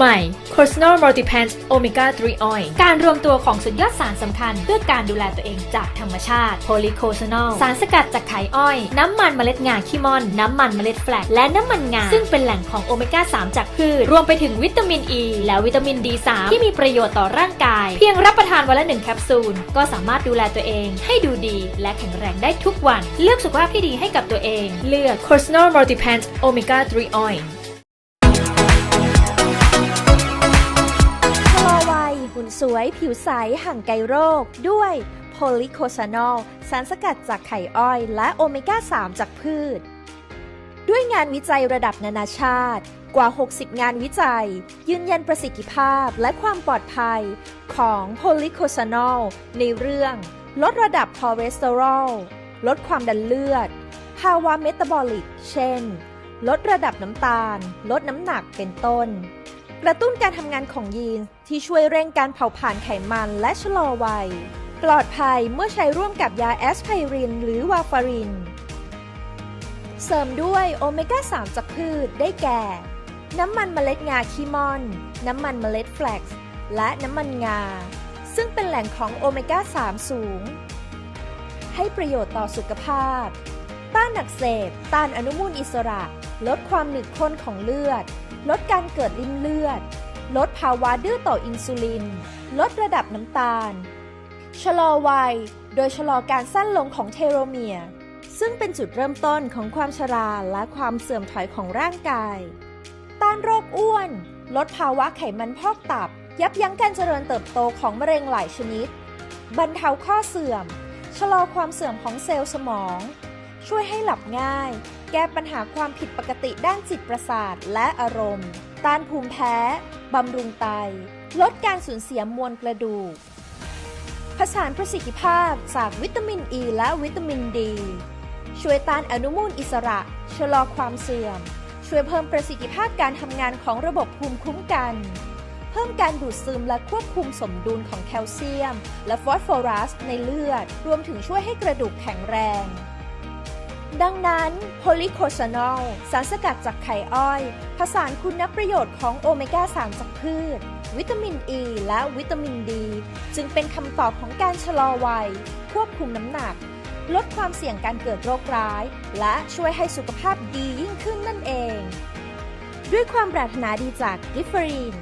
ใหม่ Personal Multipants Omega 3 Oil การรวมตัวของสุดยอดสารสำคัญ เพื่อการดูแลตัวเองจากธรรมชาติ Polycosanol สารสกัดจากไข่อ้อย น้ำมันเมล็ดงาขี้มอน น้ำมันเมล็ดแฟลก และน้ำมันงา ซึ่งเป็นแหล่งของโอเมก้า 3 จากพืช รวมไปถึงวิตามินอ e, ีและวิตามิน D3 ที่มีประโยชน์ต่อร่างกาย เพียงรับประทานวันละหนึ่งแคปซูล ก็สามารถดูแลตัวเอง ให้ดูดี และแข็งแรงได้ทุกวัน เลือกสุขภาพที่ดีให้กับตัวเอง เลือก Personal Multipants Omega 3 Oil สวยผิวใส ห่างไกลโรค ด้วยโพลิโคซานอลสารสกัดจากไข่อ้อย และโอเมก้า 3 จากพืช ด้วยงานวิจัยระดับนานาชาติกว่า 60 งานวิจัย ยืนยันประสิทธิภาพและความปลอดภัยของโพลิโคซานอลในเรื่อง ลดระดับคอเลสเตอรอล ลดความดันเลือด ภาวะเมตาบอลิก เช่น ลดระดับน้ำตาล ลดน้ำหนักเป็นต้น กระตุ้นการทำงานของยีนที่ช่วยเร่งการเผาผลาญไขมันและชะลอวัย ปลอดภัยเมื่อใช้ร่วมกับยาแอสไพริน หรือวาฟาริน เสริมด้วยโอเมก้า 3 จากพืชได้แก่ น้ำมันเมล็ดงาคีมอน น้ำมันเมล็ดแฟลกซ์และน้ำมันงา ซึ่งเป็นแหล่งของโอเมก้า 3 สูง ให้ประโยชน์ต่อสุขภาพ ต้านอักเสบ ต้านอนุมูลอิสระ ลดความหนืดข้นของเลือด ลดการเกิดริ่มเลือด ลดภาวะดื้อต่ออินซูลิน ลดระดับน้ำตาล ชะลอวัย โดยชะลอการสั้นลงของเทโลเมียร์ซึ่งเป็นจุดเริ่มต้นของความชราและความเสื่อมถอยของร่างกาย ต้านโรคอ้วน ลดภาวะไขมันพอกตับ ยับยั้งการเจริญเติบโตของมะเร็งหลายชนิด บรรเทาข้อเสื่อม ชะลอความเสื่อมของเซลล์สมอง ช่วยให้หลับง่าย แก้ปัญหาความผิดปกติด้านจิตประสาทและอารมณ์ ต้านภูมิแพ้ บำรุงไต ลดการสูญเสียมวลกระดูก ผสานประสิทธิภาพจากวิตามินอ e ีและวิตามินดี ช่วยต้านอนุมูลอิสระ ชะลอความเสื่อม ช่วยเพิ่มประสิทธิภาพการทำงานของระบบภูมิคุ้มกัน เพิ่มการดูดซึมและควบคุมสมดุลของแคลเซียม และฟอสฟอรัสในเลือด รวมถึงช่วยให้กระดูกแข็งแรง ดังนั้นโพลิโคซานอลสารสกัดจากไข่อ้อย ผสานคุณประโยชน์ของโอเมก้า 3 จากพืช วิตามินอ e ีและวิตามินดี จึงเป็นคำตอบของการชะลอวัย ควบคุมน้ำหนัก ลดความเสี่ยงการเกิดโรคร้าย และช่วยให้สุขภาพดียิ่งขึ้นนั่นเอง ด้วยความปรารถนาดีจากกิฟฟรีน